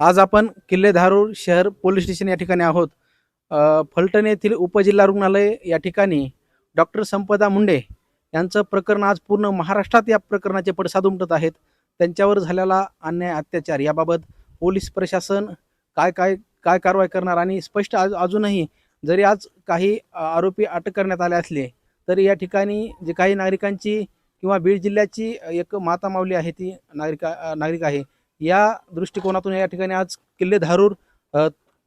आज आपण किल्ले धारूर शहर पोलीस स्टेशन या ठिकाणी आहोत. फलटण येथील उपजिल्हा रुग्णालय या ठिकाणी डॉक्टर संपदा मुंडे यांचं प्रकरण आज पूर्ण महाराष्ट्रात या प्रकरणाचे पडसाद उमटत आहेत. त्यांच्यावर झालेला अन्याय अत्याचार याबाबत पोलीस प्रशासन काय काय काय कारवाई करणार आणि स्पष्ट आज अजूनही जरी आज काही आरोपी अटक करण्यात आले असले तरी या ठिकाणी जे काही नागरिकांची किंवा बीड जिल्ह्याची एक माता माऊली आहे ती नागरिका नागरिक आहे. या दृष्टिकोनातून या ठिकाणी आज किल्ले धारूर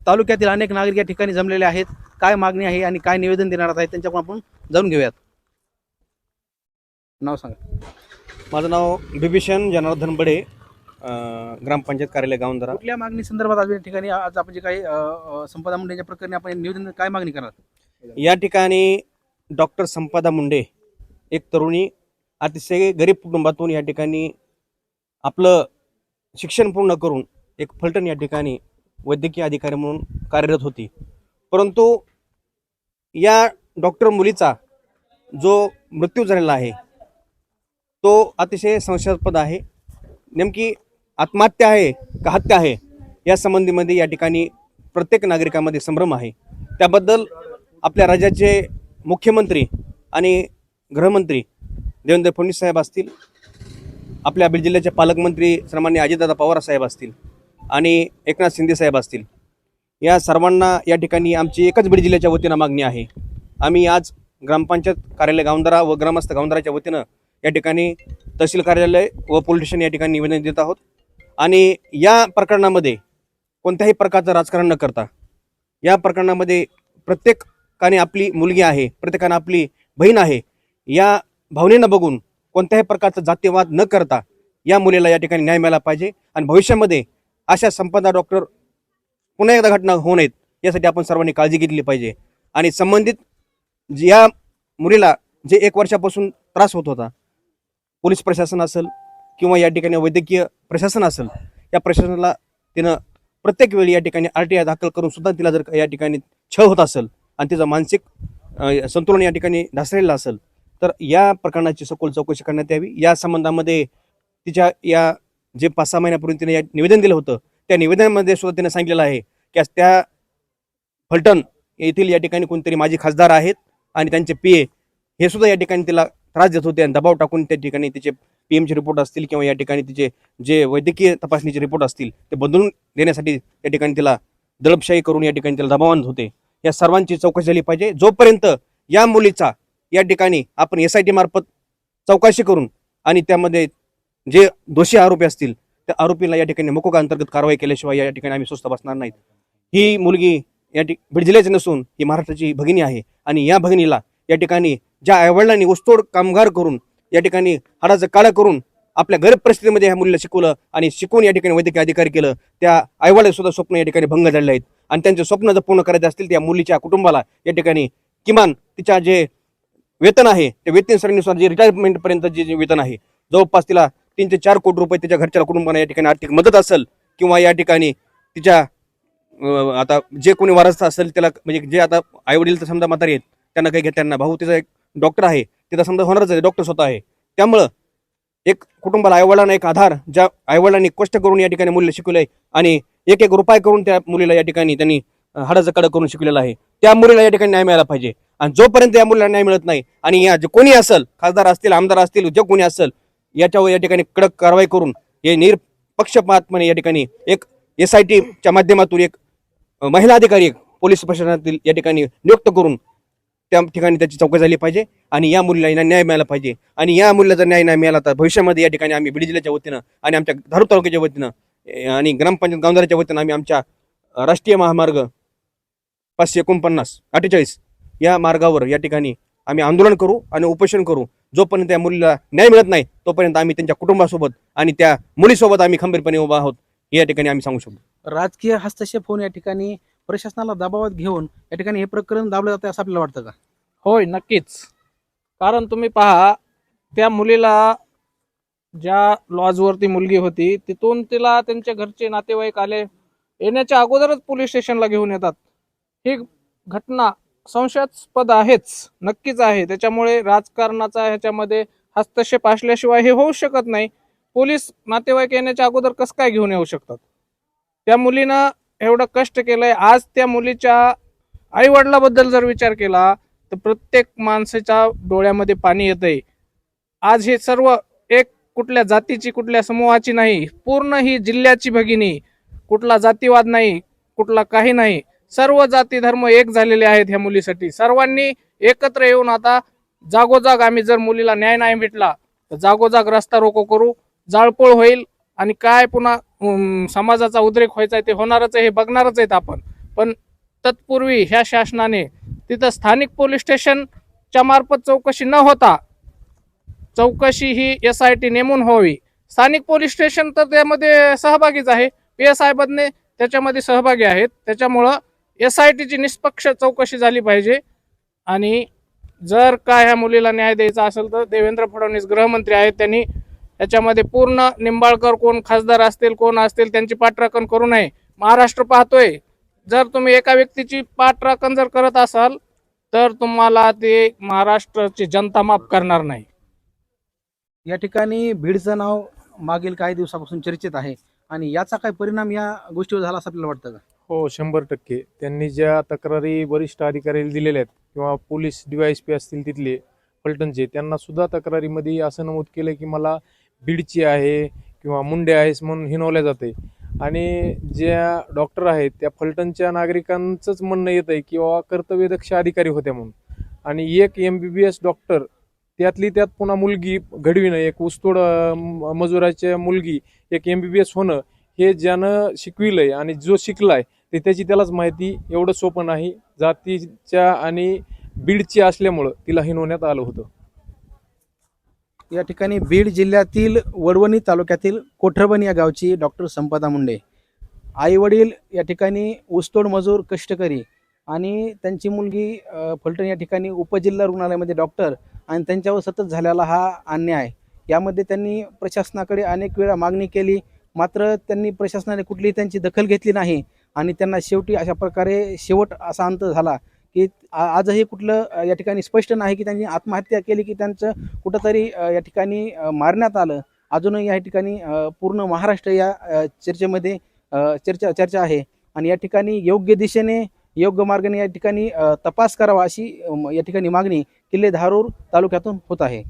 तालुक्यातील अनेक नागरिक या ठिकाणी जमलेले आहेत. काय मागणी आहे आणि काय निवेदन देणार आहेत त्यांच्याकडून आपण जाणून घेऊयात. नाव सांगा. माझं नाव बिभीषण जनार्दन बडे ग्रामपंचायत कार्यालय गावंदरा. कुठल्या मागणी संदर्भात आज या ठिकाणी आज आपण जे काही संपदा मुंडेच्या प्रकरणी आपण निवेदन काय मागणी करणार? या ठिकाणी डॉक्टर संपदा मुंडे एक तरुणी अतिशय गरीब कुटुंबातून या ठिकाणी आपलं शिक्षण पूर्ण करून एक फलटण या ठिकाणी वैद्यकीय अधिकारी म्हणून कार्यरत होती. परंतु या डॉक्टर मुलीचा जो मृत्यू झालेला आहे तो अतिशय संशयास्पद आहे. नेमकी आत्महत्या आहे का हत्या आहे या संबंधीमध्ये या ठिकाणी प्रत्येक नागरिकामध्ये संभ्रम आहे. त्याबद्दल आपल्या राज्याचे मुख्यमंत्री आणि गृहमंत्री देवेंद्र फडणवीस साहेब असतील आपल्या बीड जिल्ह्याचे पालकमंत्री सन्मान्य अजितदादा पवार साहेब असतील आणि एकनाथ शिंदे साहेब असतील. या सर्वांना या ठिकाणी आमची एकच बीड जिल्ह्याच्या वतीनं मागणी आहे. आम्ही आज ग्रामपंचायत कार्यालय गावंदरा व ग्रामस्थ गावंदराच्या वतीनं या ठिकाणी तहसील कार्यालय व पोलीस स्टेशन या ठिकाणी निवेदन देत आहोत. आणि या प्रकरणामध्ये कोणत्याही प्रकारचं राजकारण न करता या प्रकरणामध्ये प्रत्येकाने आपली मुलगी आहे प्रत्येकाने आपली बहीण आहे या भावनेनं बघून कोणत्याही प्रकारचा जातीवाद न करता या मुलीला या ठिकाणी न्याय मिळाला पाहिजे. आणि भविष्यामध्ये अशा संपदा डॉक्टर पुन्हा एकदा घटना होऊ नयेत यासाठी आपण सर्वांनी काळजी घेतली पाहिजे. आणि संबंधित जी या मुलीला जे एक वर्षापासून त्रास होत होता पोलीस प्रशासन असेल किंवा या ठिकाणी वैद्यकीय प्रशासन असेल या प्रशासनाला तिनं प्रत्येक वेळी या ठिकाणी आर टी आय दाखल करून सुद्धा तिला जर या ठिकाणी छळ होत असेल आणि तिचं मानसिक संतुलन या ठिकाणी ढासळलेलं असेल तर या प्रकरणाची सखोल चौकशी करण्यात यावी. या संबंधामध्ये तिच्या या जे पाच सहा महिन्यापूर्वी तिने या निवेदन दिलं होतं त्या निवेदनामध्ये सुद्धा तिने सांगितलेलं आहे की आज त्या फलटण येथील या ठिकाणी कोणतरी माजी खासदार आहेत आणि त्यांचे पी ए हे सुद्धा या ठिकाणी तिला त्रास देत होते आणि दबाव टाकून त्या ठिकाणी तिचे पी एमचे रिपोर्ट असतील किंवा या ठिकाणी तिचे जे वैद्यकीय तपासणीचे रिपोर्ट असतील ते बदलून देण्यासाठी या ठिकाणी तिला दडपशाही करून या ठिकाणी तिला दबाव होते. या सर्वांची चौकशी झाली पाहिजे. जोपर्यंत या मुलीचा या ठिकाणी आपण एस आय टी मार्फत चौकशी करून आणि त्यामध्ये जे दोषी आरोपी असतील त्या आरोपीला या ठिकाणी मोकोका अंतर्गत कारवाई केल्याशिवाय या ठिकाणी आम्ही स्वस्थ बसणार नाहीत. ही मुलगी या ठिक बीड जिल्ह्याची नसून ही महाराष्ट्राची भगिनी आहे आणि या भगिनीला या ठिकाणी ज्या आईवडिलांनी ऊसतोड कामगार करून या ठिकाणी हाडाचं काळं करून आपल्या गरीब परिस्थितीमध्ये ह्या मुलीला शिकवलं आणि शिकवून या ठिकाणी वैद्यकीय अधिकारी केलं त्या आईवडील सुद्धा स्वप्न या ठिकाणी भंग झालेले आहेत. आणि त्यांचे स्वप्न जर पूर्ण करायचे असतील त्या मुलीच्या कुटुंबाला या ठिकाणी किमान तिच्या जे वेतन आहे. ते वेतन सरणीनुसार जे रिटायरमेंटपर्यंत जे जे वेतन आहे जवळपास तिला तीन ते चार कोटी रुपये तिच्या घरच्या कुटुंबाला या ठिकाणी आर्थिक मदत असेल किंवा या ठिकाणी तिच्या आता जे कोणी वारसता असेल त्याला म्हणजे जे आता आई वडील तर समजा म्हातारी आहेत त्यांना काही घेत भाऊ तिचा एक डॉक्टर आहे तिथं समजा होणारच आहे डॉक्टर स्वतः आहे. त्यामुळं एक कुटुंबाला आईवडिलांना एक आधार ज्या आईवडिलांनी कष्ट करून या ठिकाणी मूल्य शिकवलंय आणि एक एक रुपये करून त्या मुलीला या ठिकाणी त्यांनी हाडाचा कडक करून शिकलेला आहे. त्या मुलीला या ठिकाणी न्याय मिळाला पाहिजे. आणि जोपर्यंत या मुलीला न्याय मिळत नाही आणि या जे कोणी असेल खासदार असतील आमदार असतील जे कोणी असेल याच्यावर या ठिकाणी कडक कारवाई करून हे निरपक्षपातपणे या ठिकाणी एक एस आय टीच्या माध्यमातून एक महिला अधिकारी एक पोलीस प्रशासनातील या ठिकाणी नियुक्त करून त्या ठिकाणी त्याची चौकशी झाली पाहिजे. आणि या मुलीला न्याय न्याय मिळाला पाहिजे. आणि या मुलीला जर न्याय नाही मिळाला तर भविष्यामध्ये या ठिकाणी आम्ही बीड जिल्ह्याच्या वतीनं आणि आमच्या धारूर तालुक्याच्या वतीनं आणि ग्रामपंचायत गावदाराच्या वतीनं आम्ही आमच्या राष्ट्रीय महामार्ग पाचशे एकोणपन्नास अठ्ठेचाळीस या मार्गावर या ठिकाणी आम्ही आंदोलन करू आणि उपोषण करू. जोपर्यंत त्या मुलीला न्याय मिळत नाही तोपर्यंत आम्ही त्यांच्या कुटुंबासोबत आणि त्या मुलीसोबत आम्ही खंबीरपणे उभा आहोत हे या ठिकाणी आम्ही सांगू शकतो. राजकीय हस्तक्षेप होऊन या ठिकाणी प्रशासनाला दबावात घेऊन या ठिकाणी हे प्रकरण दाबलं जातं असं आपल्याला वाटतं का? होय नक्कीच. कारण तुम्ही पहा त्या मुलीला ज्या लॉजवरती मुलगी होती तिथून तिला त्यांच्या घरचे नातेवाईक आले. येण्याच्या अगोदरच पोलीस स्टेशनला घेऊन येतात. ही घटना संशयास्पद आहेच नक्कीच आहे. त्याच्यामुळे राजकारणाचा ह्याच्यामध्ये हस्तक्षेप असल्याशिवाय हे होऊ शकत नाही. पोलीस नातेवाईक येण्याच्या अगोदर कसं काय घेऊन येऊ शकतात? त्या मुलीनं एवढं कष्ट केलंय. आज त्या मुलीच्या आईवडिलाबद्दल जर विचार केला तर प्रत्येक माणसाच्या डोळ्यामध्ये पाणी येतंय. आज हे सर्व एक कुठल्या जातीची कुठल्या समूहाची नाही. पूर्ण ही जिल्ह्याची भगिनी. कुठला जातीवाद नाही कुठला काही नाही. सर्व जाती धर्म एक झालेले आहेत ह्या मुलीसाठी. सर्वांनी एकत्र येऊन आता जागोजाग आम्ही जर मुलीला न्याय नाही भेटला तर जागोजाग रस्ता रोको करू जाळपोळ होईल आणि काय पुन्हा समाजाचा उद्रेक व्हायचा आहे ते होणारच आहे हे बघणारच आहेत आपण. पण तत्पूर्वी ह्या शासनाने तिथं स्थानिक पोलीस स्टेशनच्या मार्फत चौकशी न होता चौकशी ही एस आय टी नेमून व्हावी. स्थानिक पोलीस स्टेशन तर त्यामध्ये सहभागीच आहे. पी एस आय बदने त्याच्यामध्ये सहभागी आहेत. त्याच्यामुळं एस आय टीची निष्पक्ष चौकशी झाली पाहिजे. आणि जर का ह्या मुलीला न्याय द्यायचा असेल तर देवेंद्र फडणवीस गृहमंत्री आहेत. त्यांनी याच्यामध्ये पूर्ण निंबाळकर कोण खासदार असतील कोण असतील त्यांची पाठराखण करू नये. महाराष्ट्र पाहतोय. जर तुम्ही एका व्यक्तीची पाठराखण जर करत असाल तर तुम्हाला ते महाराष्ट्राची जनता माफ करणार नाही. या ठिकाणी भीडचं नाव मागील काही दिवसापासून चर्चेत आहे. आणि याचा काय परिणाम या गोष्टीवर झाला असं आपल्याला वाटतं का? हो शंभर टक्के. त्यांनी ज्या तक्रारी वरिष्ठ अधिकाऱ्याला दिलेल्या आहेत किंवा पोलीस पी असतील तिथले फलटणचे त्यांना सुद्धा तक्रारीमध्ये असं नमूद केलं की मला बीडची आहे किंवा मुंडे आहेस म्हणून हिनवल्या जाते आणि ज्या डॉक्टर आहेत त्या फलटणच्या नागरिकांचंच म्हणणं येतं आहे की बाबा कर्तव्यदक्ष अधिकारी होत्या म्हणून. आणि एक M B B S doctor त्यातली त्यात पुन्हा मुलगी घडविणं एक उस्तोड म- मजुराच्या मुलगी एक एम बी बी एस होणं हे ज्यानं शिकविलंय आणि जो शिकलाय ते त्याची त्यालाच माहिती एवढं सोपं नाही. जातीच्या आणि बीडची असल्यामुळं तिला हिनवण्यात आलं होतं. या ठिकाणी बीड जिल्ह्यातील वडवणी तालुक्यातील कोठरबन या गावची डॉक्टर संपदा मुंडे. आई वडील या ठिकाणी ऊसतोड मजूर कष्टकरी आणि त्यांची मुलगी फलटण या ठिकाणी उपजिल्हा रुग्णालयामध्ये डॉक्टर आणि त्यांच्यावर सतत झालेला हा अन्याय. यामध्ये त्यांनी प्रशासनाकडे अनेक वेळा मागणी केली मात्र त्यांनी प्रशासनाने कुठलीही त्यांची दखल घेतली नाही. आणि त्यांना शेवटी अशा प्रकारे शेवट असा अंत झाला की आजही कुठलं या ठिकाणी स्पष्ट नाही की त्यांनी आत्महत्या केली की त्यांचं कुठंतरी या ठिकाणी मारण्यात आलं. अजूनही या ठिकाणी पूर्ण महाराष्ट्र या चर्चेमध्ये चर्चा चर्चा आहे. आणि या ठिकाणी योग्य दिशेने योग्य मार्गाने या ठिकाणी तपास करावा अशी या ठिकाणी मागणी किल्ले धारूर तालुक्यातून होत आहे.